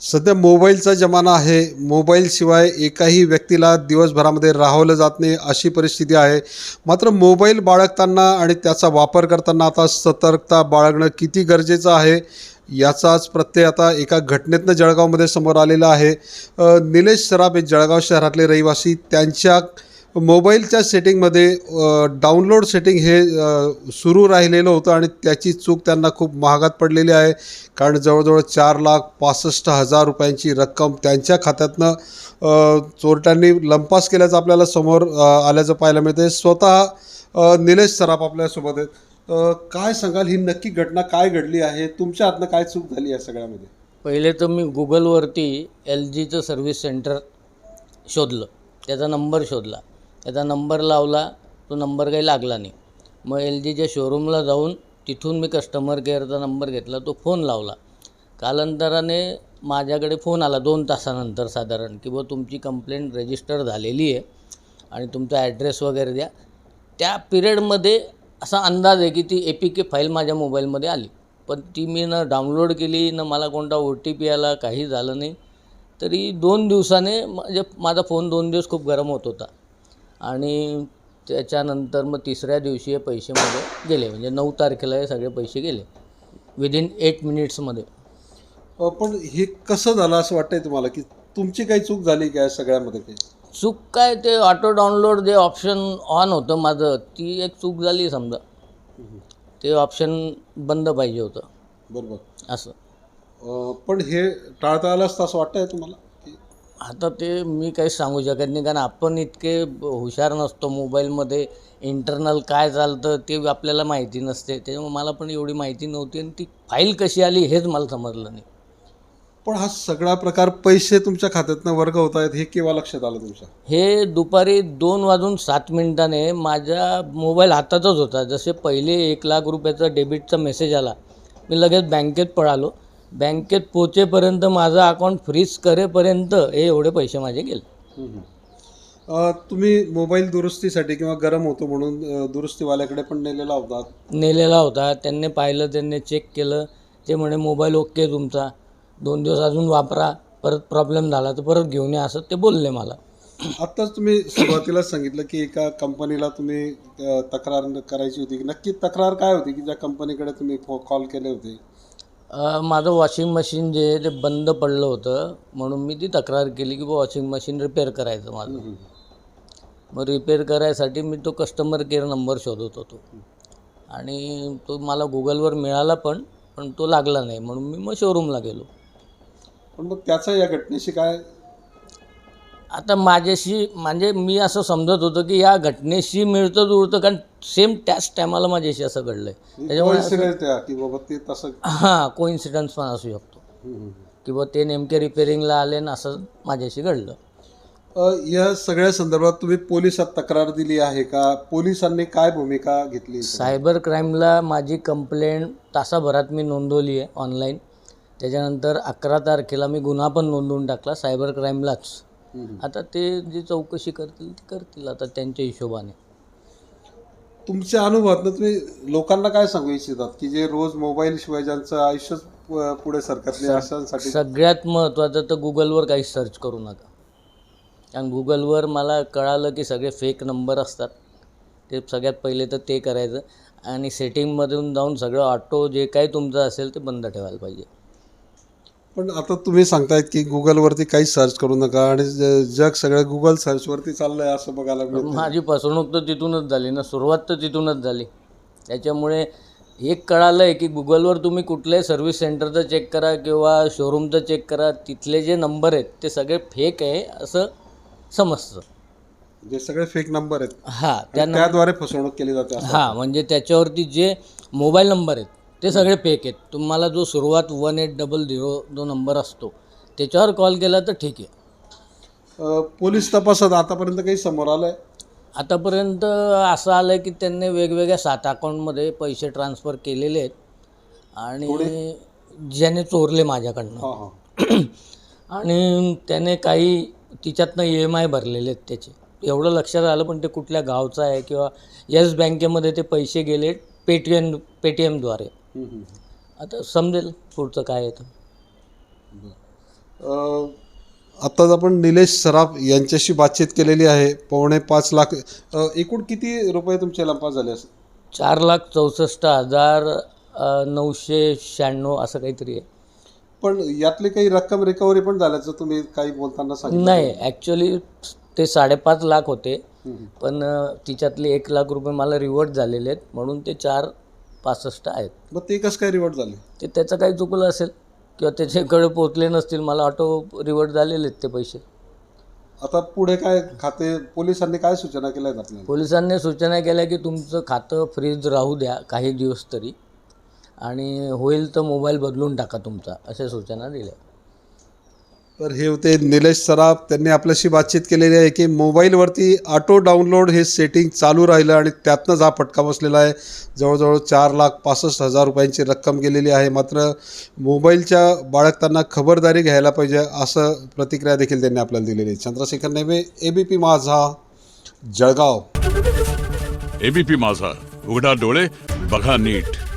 सध्या मोबाईलचा जमाना आहे. मोबाईलशिवाय एकाही व्यक्तीला दिवसभरामध्ये राहवलं जात नाही अशी परिस्थिती आहे. मात्र मोबाईल बाळगताना आणि त्याचा वापर करताना आता सतर्कता बाळगणं किती गरजेचं आहे याचाच प्रत्यय आता एका घटनेतनं जळगावमध्ये समोर आलेला आहे. निलेश सराफ हे जळगाव शहरातले रहिवासी. त्यांच्या मोबाईलच्या सेटिंगमध्ये डाउनलोड सेटिंग हे सुरू राहिलेलं होतं आणि त्याची चूक त्यांना खूप महागात पडलेली आहे. कारण जवळजवळ चार लाख पासष्ट हजार रुपयांची रक्कम त्यांच्या खात्यातनं चोरट्यांनी लंपास केल्याचं आपल्याला समोर आल्याचं पाहायला मिळते स्वतः निलेश सराफ आपल्यासोबत आहेत. काय सांगाल? ही नक्की घटना काय घडली आहे? तुमच्या हातनं काय चूक झाली या सगळ्यामध्ये? पहिले तर मी गुगलवरती एल जीचं सर्व्हिस सेंटर शोधलं. त्याचा नंबर शोधला. त्याचा नंबर लावला तो नंबर काही लागला नाही. मग एल जीच्या शोरूमला जाऊन तिथून मी कस्टमर केअरचा नंबर घेतला तो फोन लावला. कालांतराने माझ्याकडे फोन आला दोन तासानंतर साधारण की बुवा तुमची कंप्लेंट रजिस्टर झालेली आहे आणि तुमचा ॲड्रेस वगैरे द्या. त्या पिरियडमध्ये असा अंदाज आहे की ती ए पी के फाईल माझ्या मोबाईलमध्ये आली. पण ती मी न डाउनलोड केली न मला कोणता ओ टी पी आला काही झालं नाही. तरी दोन दिवसाने म्हणजे माझा फोन दोन दिवस खूप गरम होत होता. आणि त्याच्यानंतर मग तिसऱ्या दिवशी हे पैसे माझे गेले. म्हणजे नऊ तारखेला हे सगळे पैसे गेले. विदिन एट मिनिट्समध्ये पण हे कसं झालं असं वाटतंय तुम्हाला? की तुमची काही चूक झाली का या सगळ्यामध्ये काही? चूक काय ते ऑटो डाउनलोड जे ऑप्शन ऑन होतं माझं ती एक चूक झाली समजा. ते ऑप्शन बंद पाहिजे होतं. बरोबर. असं. पण हे टाळता आलं असतं असं वाटतंय तुम्हाला? आता ते मी काही सांगू शकत नाही कारण आपण इतके हुशार नसतो मोबाईलमध्ये. इंटरनल काय चालतं ते आपल्याला माहिती नसते. त्याच्यामुळे मला पण एवढी माहिती नव्हती आणि ती फाईल कशी आली हेच मला समजलं नाही. पण हा सगळा प्रकार पैसे तुमच्या खात्यातनं वर्ग होत आहेत हे केव्हा लक्षात आलं तुमच्या? हे दुपारी दोन वाजून सात मिनिटाने माझ्या मोबाईल हातातच होता. जसे पहिले एक लाख रुपयाचा डेबिटचा मेसेज आला मी लगेच बँकेत पळालो. बँकेत पोचेपर्यंत माझं अकाउंट फ्रीज करेपर्यंत हे एवढे पैसे माझे गेले. अ, तुम्ही मोबाईल दुरुस्तीसाठी किंवा गरम होतो म्हणून अ, दुरुस्तीवाल्याकडे पण नेलेला होता? नेलेला होता. त्यांनी पाहिलं त्यांनी चेक केलं. ते म्हणे मोबाईल ओके तुमचा. दोन दिवस अजून वापरा. परत प्रॉब्लेम झाला तर परत घेऊन या असं ते बोलले मला. आत्ताच तुम्ही सुरुवातीलाच सांगितलं की एका कंपनीला तुम्ही अ, तक्रार करायची होती. नक्की तक्रार काय होती की ज्या कंपनीकडे तुम्ही कॉल केले होते? माझं वॉशिंग मशीन जे आहे ते बंद पडलं होतं. म्हणून मी ती तक्रार केली की वॉशिंग मशीन रिपेअर करायचं माझं. मग रिपेअर करायसाठी मी तो कस्टमर केअर नंबर शोधत होतो. आणि तो मला गुगलवर मिळाला पण पण तो लागला नाही. म्हणून मी मग शोरूमला गेलो. पण मग त्याचा या घटनेशी काय आता माझ्याशी म्हणजे मी असं समजत होतं की या घटनेशी मिळतं जुळतं कारण सेम त्याच टायमाला माझ्याशी असं घडलं आहे त्याच्यामुळे असं- Coincidence आहे की बाबा ते तसं हां कोइन्सिडन्स पण असू शकतो. हम्म. किंवा ते नेमके रिपेअरिंगला आले ना असं माझ्याशी घडलं. अ, या सगळ्या संदर्भात तुम्ही पोलिसात तक्रार दिली आहे का? पोलिसांनी काय भूमिका घेतली सायबर क्राईमला माझी कंप्लेंट तासाभरात मी नोंदवली आहे ऑनलाईन त्याच्यानंतर अकरा तारखेला मी गुन्हा पण नोंदवून टाकला सायबर क्राईमलाच. आता ते जी चौकशी करतील ती करतील आता त्यांच्या हिशोबाने. तुमच्या अनुभवातनं तुम्ही लोकांना काय सांगू इच्छितात की जे रोज मोबाईल शिवाय ज्यांचं आयुष्यच प- पुढे सरकत नाही अशांसाठी? सगळ्यात महत्त्वाचं तर गुगलवर काही सर्च करू नका. कारण गुगलवर मला कळालं की सगळे फेक नंबर असतात. ते सगळ्यात पहिले तर ते करायचं. आणि सेटिंगमधून जाऊन सगळं ऑटो जे काही तुमचं असेल ते बंद ठेवायला पाहिजे. पण आता तुम्ही सांगतायत की गुगलवरती काही सर्च करू नका आणि ज- जग सगळं गुगल सर्चवरती चाललंय असं बघायला मिळतं माझी फसवणूक तर तिथूनच झाली ना सुरुवात तर तिथूनच झाली. त्याच्यामुळे एक कळालं आहे की गुगलवर तुम्ही कुठल्याही सर्व्हिस सेंटरचं चेक करा किंवा शोरूमचं चेक करा तिथले जे नंबर आहेत ते सगळे फेक आहे असं समजतं. जे सगळे फेक नंबर आहेत. हां त्या आणि त्याद्वारे फसवणूक केली जाते असं हां म्हणजे त्याच्यावरती जे मोबाईल नंबर आहेत ते सगळे फेक आहेत. तुम्हाला जो सुरुवात वन एट डबल झिरो जो नंबर असतो त्याच्यावर कॉल केला तर ठीक आहे. अ, पोलीस तपासात आतापर्यंत काही समोर आलंय? आतापर्यंत असं आलं आहे की त्यांनी वेगवेगळ्या सात अकाउंटमध्ये पैसे ट्रान्सफर केलेले आहेत. आणि ज्याने चोरले माझ्याकडनं. हा हा. आणि त्याने काही तिच्यातनं ई एम आय भरलेले आहेत त्याचे. एवढं लक्षात आलं पण ते कुठल्या गावचं आहे किंवा येस बँकेमध्ये ते पैसे गेले पेटीएम पेटीएमद्वारे. आता समजेल पुढचं काय. अ, आत्ताच आपण निलेश सराफ यांच्याशी बातचीत केलेली आहे. पावणे पाच लाख एकूण किती रुपये तुमचे लंपास झाले असेल? चार लाख चौसष्ट हजार नऊशे शहाण्णव असं काहीतरी आहे. पण यातली काही रक्कम रिकव्हरी पण झाल्याचं तुम्ही काही बोलताना सांगितलं. नाही ॲक्च्युली ते साडेपाच लाख होते. पण तिच्यातले एक लाख रुपये मला रिवर्ट झालेले आहेत. म्हणून ते चार पासष्ट आहेत. मग ते कसं काय रिवॉर्ड झाले? ते त्याचं काही चुकलं असेल किंवा त्याच्याकडे पोचले नसतील मला ऑटो रिवर्ट झालेले आहेत ते पैसे. आता पुढे काय खाते पोलिसांनी काय सूचना केल्या आहेत आपल्याला? पोलिसांनी सूचना केल्या की तुमचं खातं फ्रीज राहू द्या काही दिवस तरी आणि होईल तर मोबाईल बदलून टाका तुमचा अशा सूचना दिल्या. तर हे होते निलेश सराफ. त्यांनी आपल्याशी बातचीत केलेली आहे की मोबाईलवरती ऑटो डाउनलोड हे सेटिंग चालू राहिलं आणि त्यातनंच हा फटका बसलेला आहे. जवळजवळ चार लाख पासष्ट हजार रुपयांची रक्कम गेलेली आहे. मात्र मोबाईलच्या बाळगताना खबरदारी घ्यायला पाहिजे असं प्रतिक्रिया देखील त्यांनी आपल्याला दिलेली आहे. चंद्रशेखर नेमे ए बी पी माझा जळगाव. एबीपी माझा. उघडा डोळे बघा नीट.